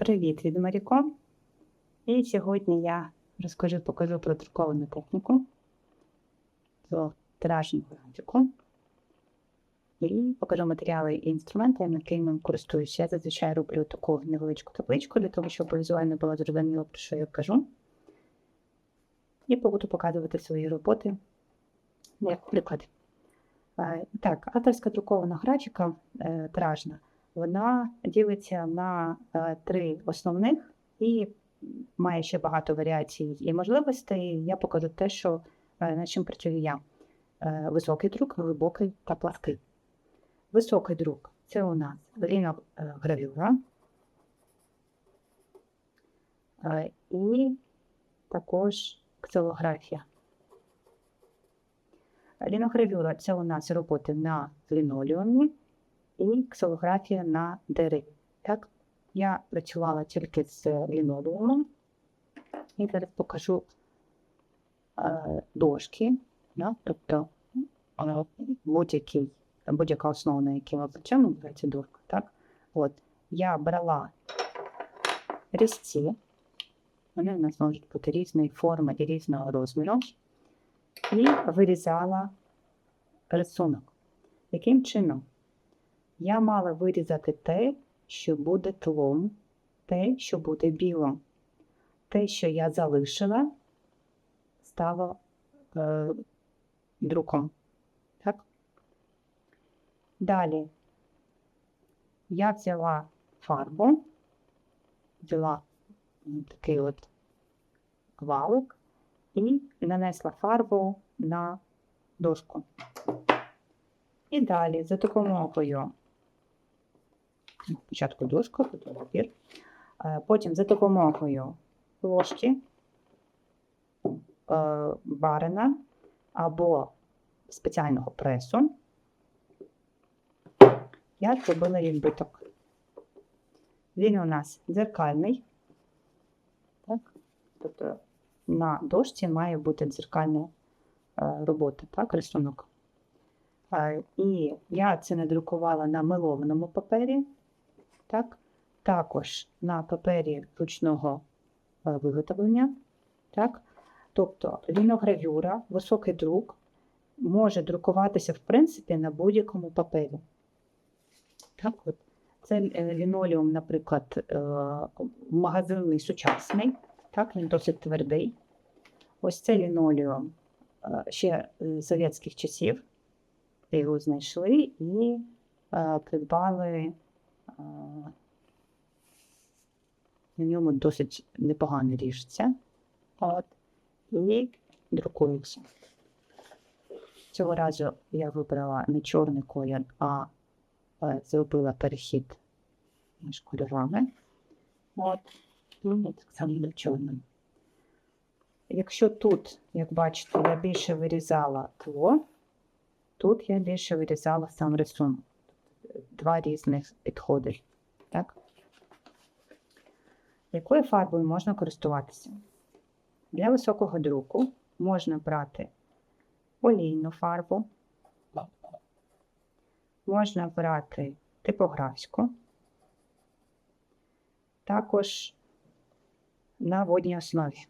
Привіт від Маріко. І сьогодні я розкажу, покажу про друковану техніку, про тиражну графіку. І покажу матеріали і інструменти, якими користуюся. Я зазвичай роблю таку невеличку табличку для того, щоб візуально було зрозуміло, про що я кажу. І буду показувати свої роботи. Як приклад. Е, Так, авторська друкована графіка е, тиражна, вона ділиться на е, три основних і має ще багато варіацій і можливостей. Я покажу те, що е, над чим працюю я. Е, Високий друк, глибокий та плаский. Високий друк це у нас ліногравюра. І також ксилографія. Ліногравюра це у нас роботи на лінолеумі і ксилографія на дереві. Так, я працювала тільки з лінолеумом. І зараз покажу е, дошки, да? тобто е, будь-яка основа, на якій ми працюємо, називається дошка. Так? От, я брала різці, вони у нас можуть бути різної форми і різного розміру, і вирізала рисунок. Яким чином? Я мала вирізати те, що буде тлом, те, що буде білим. Те, що я залишила, стало е, друком. Так? Далі я взяла фарбу, взяла такий от валик і нанесла фарбу на дошку. І далі за допомогою спочатку дошку, потім папір. Е, Потім за допомогою ложки е, барена або спеціального пресу я зробила відбиток. Він у нас дзеркальний. Так? Тобто на дошці має бути дзеркальна е, робота, так, рисунок. І я це надрукувала на мелованому папері, так? також на папері ручного е, виготовлення. Так? Тобто ліногравюра, високий друк може друкуватися в принципі на будь-якому папері. Так, от. Це е, лінолеум, наприклад, е, магазинний сучасний, так, він досить твердий. Ось це лінолеум ще совєтських часів. Його знайшли і придбали на ньому досить непогано ріжеться. От, і друкується. Цього разу я вибрала не чорний колір, а е, зробила перехід між кольорами. От, так само на чорним. Якщо тут, як бачите, я більше вирізала тло, тут я більше вирізала сам рисунок. Два різних підходи. Так? Якою фарбою можна користуватися? Для високого друку можна брати олійну фарбу, можна брати типографську, також на водній основі.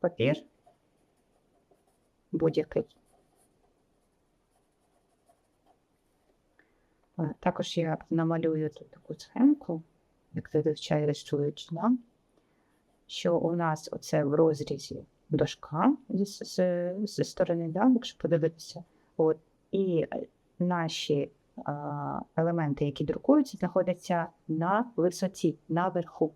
Папір будь-який. Також я намалюю тут таку схемку, як зазвичай рисують, да? що у нас оце в розрізі дошка зі, з, зі сторони, да? якщо подивитися. От, і е, наші а, елементи, які друкуються, знаходяться на висоті, наверху.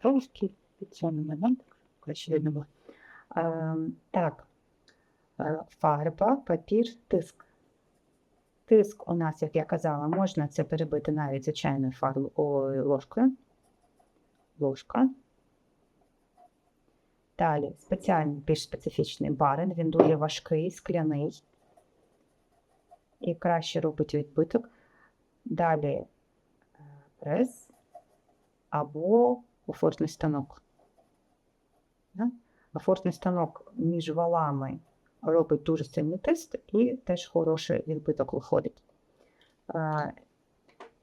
Трошки підсунемо, так, краще видно було. Ем, так, Е, фарба, папір, тиск. Тиск у нас, як я казала, можна це перебити навіть звичайною фарбою ложкою. Ложка. Далі спеціальний, більш специфічний барен, він дуже важкий, скляний. І краще робить відбиток. Далі е, прес або офортний станок. Офортний станок між валами робить дуже сильний тиск і теж хороший відбиток виходить. Е,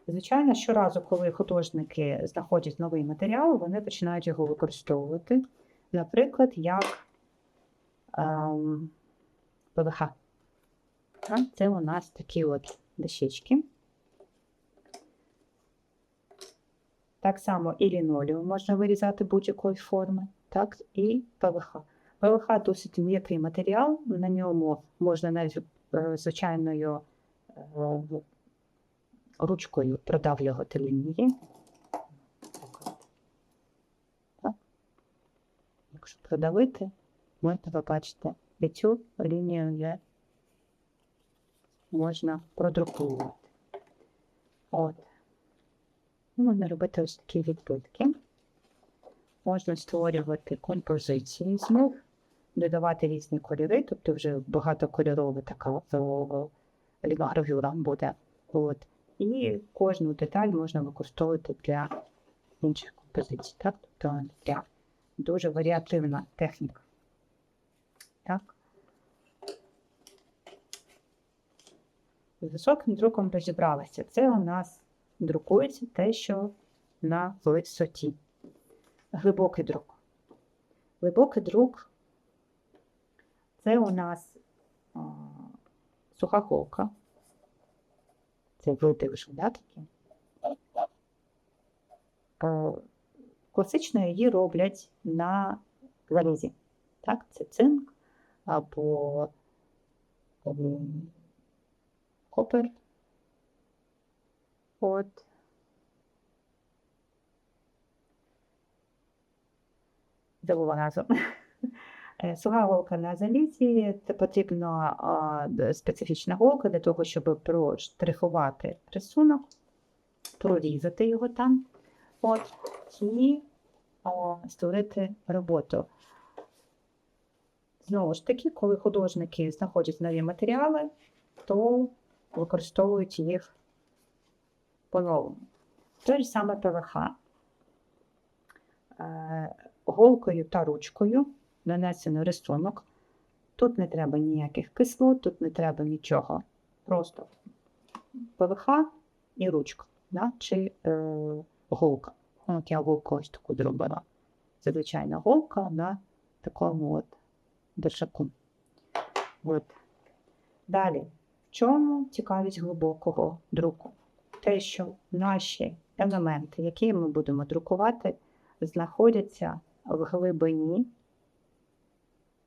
Звичайно, щоразу, коли художники знаходять новий матеріал, вони починають його використовувати. Наприклад, як ем, ПВХ. Це у нас такі от дощечки. Так само і лінолеум можна вирізати будь-якої форми, так, і ПВХ. ПВХ досить м'який матеріал, на ньому можна навіть е, звичайною е, ручкою продавлювати лінії. Якщо продавити, можна побачити, і цю лінію є можна продрукувати. От. Можна робити ось такі відбитки. Можна створювати композиції з них, додавати різні кольори, тобто вже багатокольорова така о, ліногравюра буде. От. І кожну деталь можна використовувати для інших композицій. Так? Тобто для дуже варіативна техніка. Так? З високим друком розібралися. Це у нас друкується те, що на висоті. Глибокий друк. Глибокий друк це у нас а, суха голка. Це такі. Е, Класично її роблять на залізі. Так, це цинк або ем, копер. От. Забула назву. Е, Суха голка на залізі, це потрібна специфічна голка для того, щоб проштрихувати рисунок, прорізати його там от, і а, створити роботу. Знову ж таки, коли художники знаходять нові матеріали, то використовують їх по-новому. Те ж саме ПВХ. Е, Голкою та ручкою нанесено рисунок. Тут не треба ніяких кислот, тут не треба нічого. Просто ПВХ і ручка, да? чи е, голка. От я голку ось таку зробила. Звичайна голка на такому от держаку. От. Далі, в чому цікавість глибокого друку? Те, що наші елементи, які ми будемо друкувати, знаходяться в глибині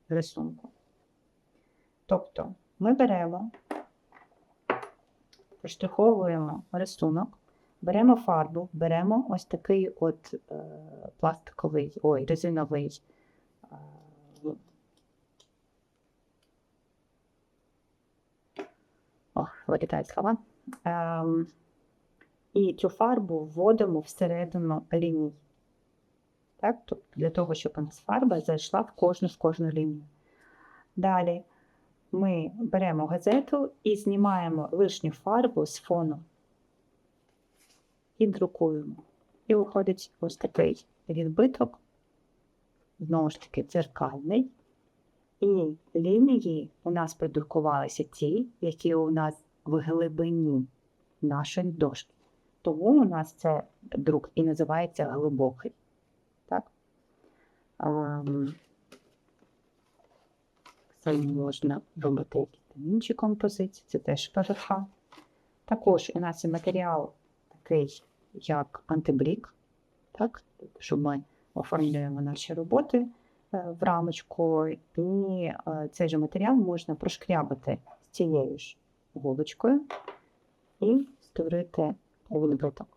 рисунку. Тобто ми беремо, проштриховуємо рисунок, беремо фарбу, беремо ось такий от е, пластиковий, ой, резиновий. е, О, вилітають слова. Ем, і цю фарбу вводимо всередину ліній. Так? Тобто для того, щоб у нас фарба зайшла в кожну з кожну лінію. Далі ми беремо газету і знімаємо лишню фарбу з фону і друкуємо. І виходить ось такий відбиток, знову ж таки, дзеркальний. І лінії у нас продрукувалися ті, які у нас в глибині нашої дошки. Тому у нас це друк і називається глибокий. Це можна робити інші композиції, це теж ПВХ. Також у нас є матеріал такий, як антиблік, так? Тобто, що ми оформлюємо наші роботи е, в рамочку, і е, цей же матеріал можна прошкрябати з цією ж голочкою і створити вибиток.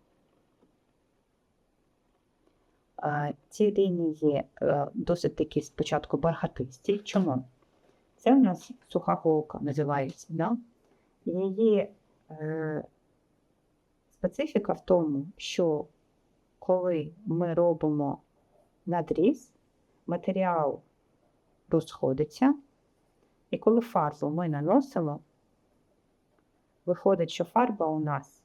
Е, Ці лінії е, досить такі спочатку бархатисті. Чому? Це у нас суха голка називається. Да? Її е, специфіка в тому, що коли ми робимо надріз, матеріал розходиться, і коли фарбу ми наносимо, виходить, що фарба у нас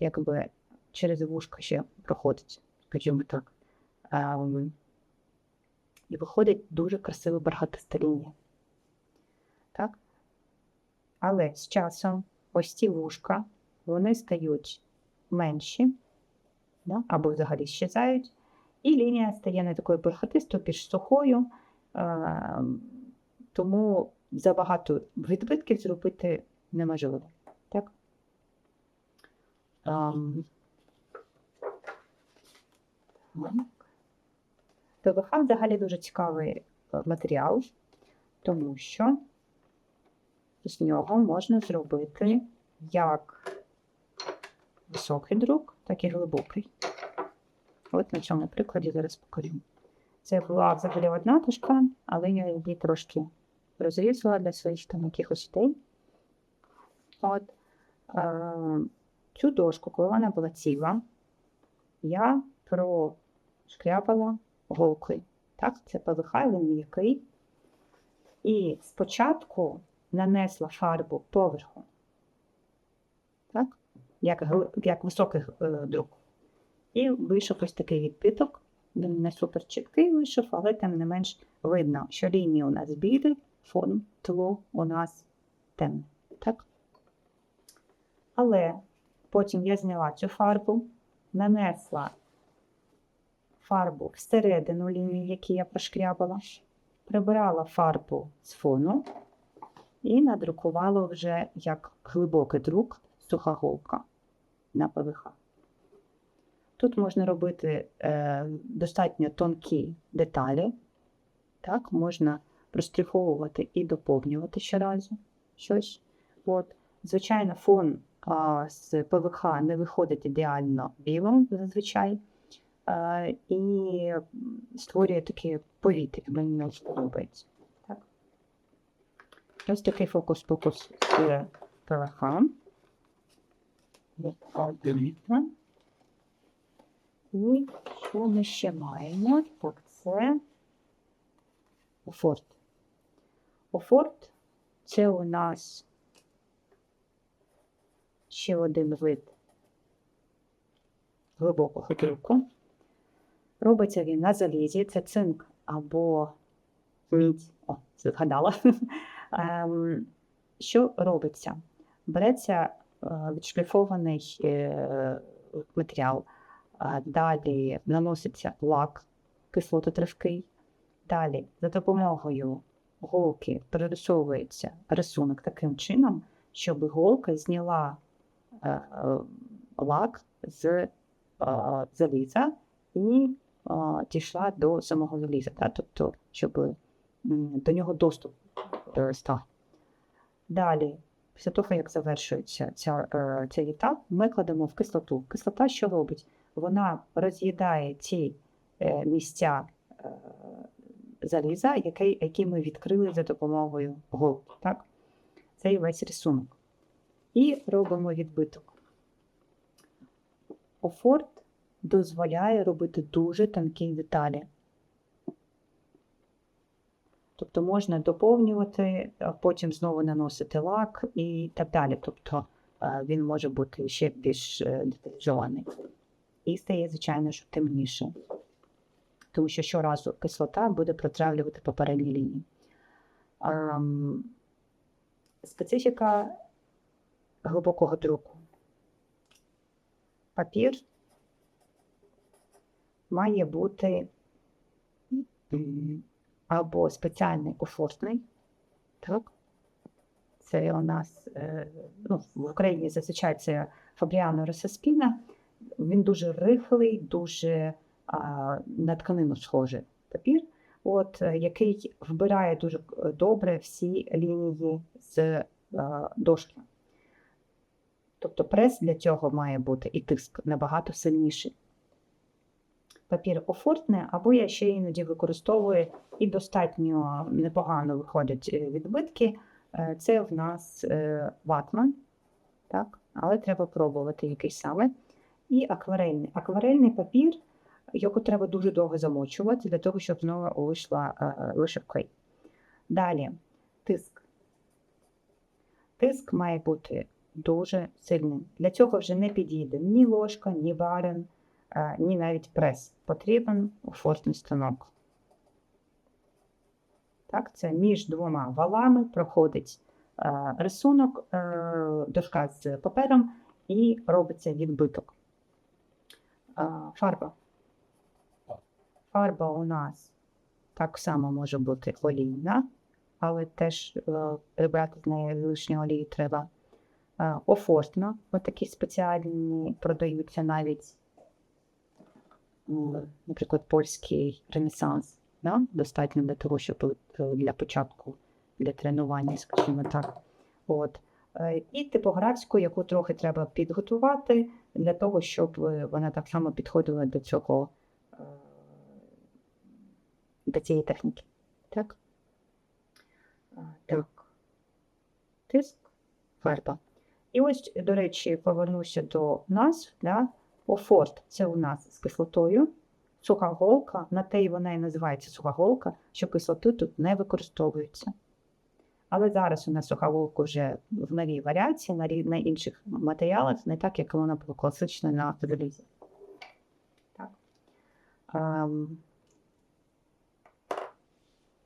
якби через вушко ще проходить, скажімо так. Ем, і виходить дуже красива бархатиста лінія. Так? Але з часом ось ці вушка вони стають менші, да? або взагалі щезають, і лінія стає не такою бархатистою, більш сухою, е, тому забагато відбитків зробити неможливо. Так? ПВХ взагалі дуже цікавий е, матеріал, тому що з нього можна зробити як високий друк, так і глибокий. От на цьому прикладі зараз покажу. Це була взагалі одна дошка, але я її трошки розрізала для своїх там якихось ідей. От е, цю дошку, коли вона була ціла, я прошкрябала голкою. Так, це ПВХ, він м'який. І спочатку нанесла фарбу поверху, так, як, як високий е, друк. І вийшов ось такий відбиток. Він не супер чіткий вийшов, але тим не менш видно, що лінії у нас білі, фон тло у нас темне. Так? Але потім я зняла цю фарбу, нанесла фарбу всередину лінії, які я прошкрябала, прибирала фарбу з фону і надрукувала вже як глибокий друк суха голка на ПВХ. Тут можна робити е, достатньо тонкі деталі, так, можна простриховувати і доповнювати щоразу щось. От. Звичайно, фон а, з ПВХ не виходить ідеально білим зазвичай. І створює такі повітря, мені не подобається. Так. Ось такий фокус-покус з ПВХ. І що ми ще маємо? Так, це офорт. Офорт це у нас ще один вид глибокого друку. Робиться він на залізі, це цинк або мідь. О, згадала. Ем, що робиться? Береться е, відшліфований е, матеріал. Далі наноситься лак кислототривкий. Далі за допомогою голки перерисовується рисунок таким чином, щоб голка зняла е, лак з заліза і дійшла до самого заліза, тобто, щоб до нього доступ став. Далі, після того, як завершується ця, цей етап, ми кладемо в кислоту. Кислота що робить? вона роз'їдає ті е, місця е, заліза, які, які ми відкрили за допомогою голки. Так? Це весь рисунок. І робимо відбиток. Офорт дозволяє робити дуже тонкі деталі. Тобто можна доповнювати, а потім знову наносити лак і так далі. Тобто е, він може бути ще більш деталізований і стає, звичайно, що темніше. Тому що щоразу кислота буде протравлювати попередні лінії. Um, специфіка глибокого друку. Папір має бути або спеціальний офортний, так? Це у нас е, ну, в Україні зазвичай це Фабріано Росаспіна він дуже рихлий, дуже а, на тканину схожий папір, от, е, який вбирає дуже е, добре всі лінії з а, дошки. Тобто прес для цього має бути і тиск набагато сильніший. Папір офортне, або я ще іноді використовую і достатньо непогано виходять е, відбитки. Це в нас ватман, так? але треба пробувати який саме і акварельний. Акварельний папір, його треба дуже довго замочувати, для того, щоб знову вийшла вийшов клей. Далі тиск. Тиск має бути дуже сильним. Для цього вже не підійде ні ложка, ні барен, ні навіть прес. Потрібен фортний станок. Так, це між двома валами проходить рисунок, е, дошка з папером і робиться відбиток. Фарба. Фарба у нас так само може бути олійна, але теж е, прибрати з неї лишньої олії треба. Офортна, отакі спеціальні продаються навіть, наприклад, польський ренесанс. Да? Достатньо для того, щоб е, для початку для тренування, скажімо так. От. Е, І типографську, яку трохи треба підготувати для того, щоб е, вона так само підходила до цього до цієї техніки. Так? Так. Тиск, фарба. І ось, до речі, повернуся до назв. Да? Офорт це у нас з кислотою. Суха голка, на те й вона і називається суха голка, що кислоти тут не використовуються. Але зараз у нас суха голка вже в новій варіації, на, на інших матеріалах, не так, як вона була класична на. Так. Ем,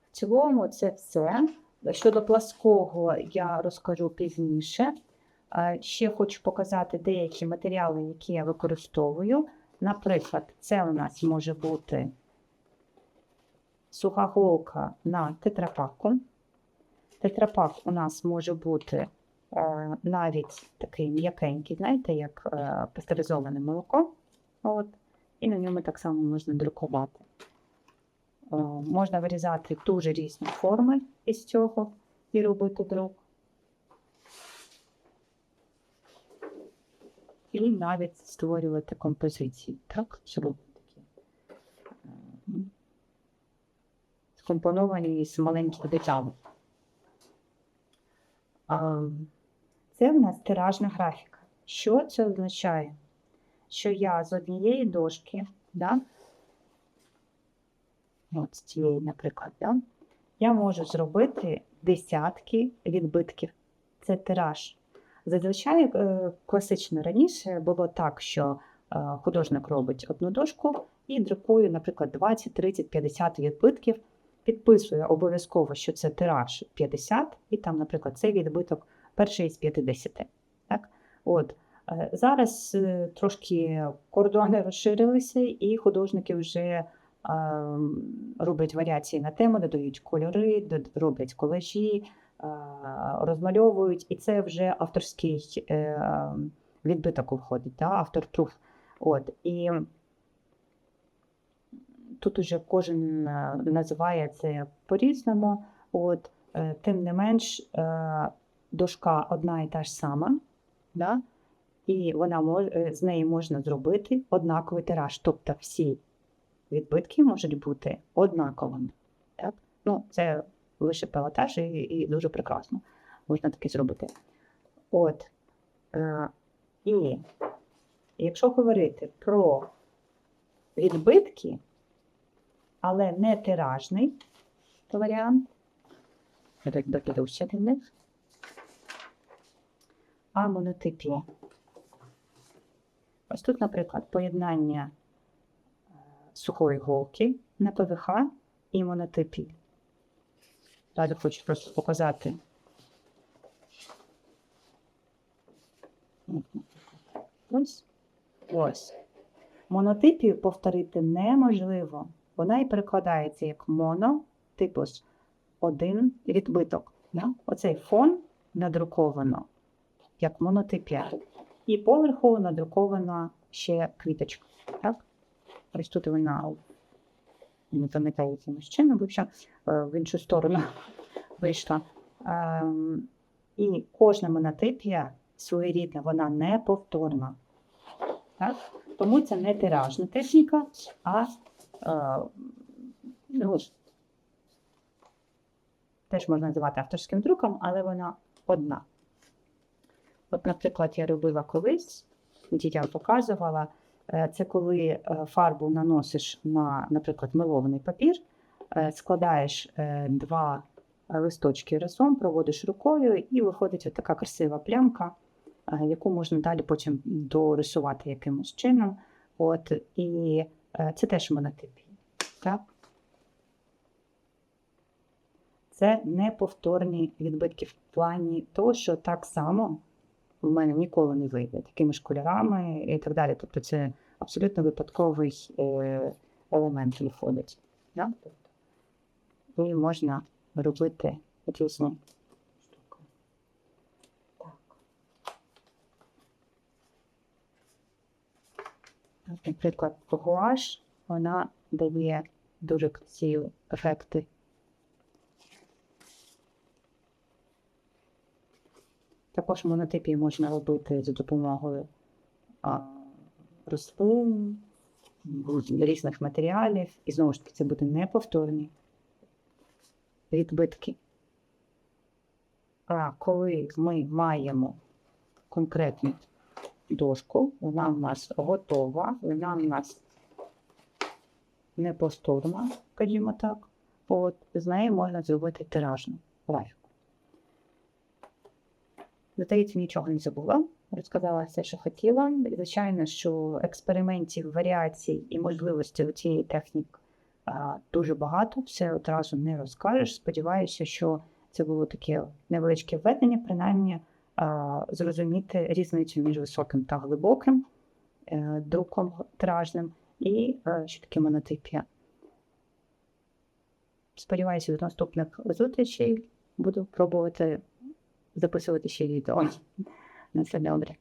в цілому це все. Щодо плаского я розкажу пізніше. Ще хочу показати деякі матеріали, які я використовую. Наприклад, це у нас може бути суха голка на тетрапаку. Тетрапак у нас може бути е, навіть такий м'якенький, знаєте, як е, пастеризоване молоко. От. І на ньому так само можна друкувати. Е, можна вирізати дуже різні форми із цього і робити друк. І навіть створювати композиції, так? Щоб такі е, скомпоновані з маленьких деталей. Це в нас тиражна графіка. Що це означає? Що я з однієї дошки, да, от з цієї, наприклад, да, я можу зробити десятки відбитків. Це тираж. Зазвичай е, класично раніше було так, що е, художник робить одну дошку і друкує, наприклад, 20, 30, 50 відбитків, підписує обов'язково, що це тираж 50, і там, наприклад, цей відбиток перший із 50. Так? От. е, Зараз трошки кордони розширилися, і художники вже роблять варіації на тему, додають кольори, роблять колажі, розмальовують, і це вже авторський е, відбиток входить, автор пруф. От. І тут уже кожен е, називає це по-різному. От, е, тим не менш, е, дошка одна і та ж сама, да? і вона мож, е, з неї можна зробити однаковий тираж. Тобто всі відбитки можуть бути однаковими. Так? Ну, це лише пилотаж і, і дуже прекрасно. Можна таке зробити. От. Е, і якщо говорити про відбитки, але не тиражний варіант, я так них, а монотипні. Ось тут, наприклад, поєднання е, сухої голки на ПВХ і монотипі. Далі хочу просто показати. Ось. Ось. Монотипію повторити неможливо. Вона і перекладається як моно, типу ж один відбиток. Да? Оцей фон надруковано як монотипія. І поверху надрукована ще квіточка. Так? Ось тут вона пам'ятаю якимось чином, бо ще, в іншу сторону вийшла. Ем, І кожна монотипія своєрідна, вона не повторна. Так? Тому це не тиражна техніка, а е, ну, теж можна називати авторським друком, але вона одна. От, наприклад, я робила колись, дітям показувала, це коли е, фарбу наносиш на, наприклад, мелований папір, е, складаєш е, два листочки разом, проводиш рукою, і виходить така красива плямка, е, яку можна далі потім дорисувати якимось чином. От, і е, це теж монотипія. Так? це неповторні відбитки в плані того, що так само в мене ніколи не вийде такими ж кольорами і так далі. Тобто це абсолютно випадковий е, елемент виходить. Да? І можна робити різні штуки. Так. Так, Наприклад, гуаш, вона дає дуже красиві ефекти. Також монотипії можна робити за допомогою а, рослин, різних матеріалів. І знову ж таки, це буде неповторні відбитки. А коли ми маємо конкретну дошку, вона в нас готова, вона в нас неповторна, скажімо так. От, з неї можна зробити тиражну графіку. Здається, нічого не забула. Розказала все, що хотіла. Звичайно, що експериментів, варіацій і можливостей у цієї техніки дуже багато. Все одразу не розкажеш. Сподіваюся, що це було таке невеличке введення, принаймні зрозуміти різницю між високим та глибоким е, друком тиражним і е, що таке монотипія. Сподіваюся, до наступних зустрічей буду пробувати записувати ще відео. На це добре.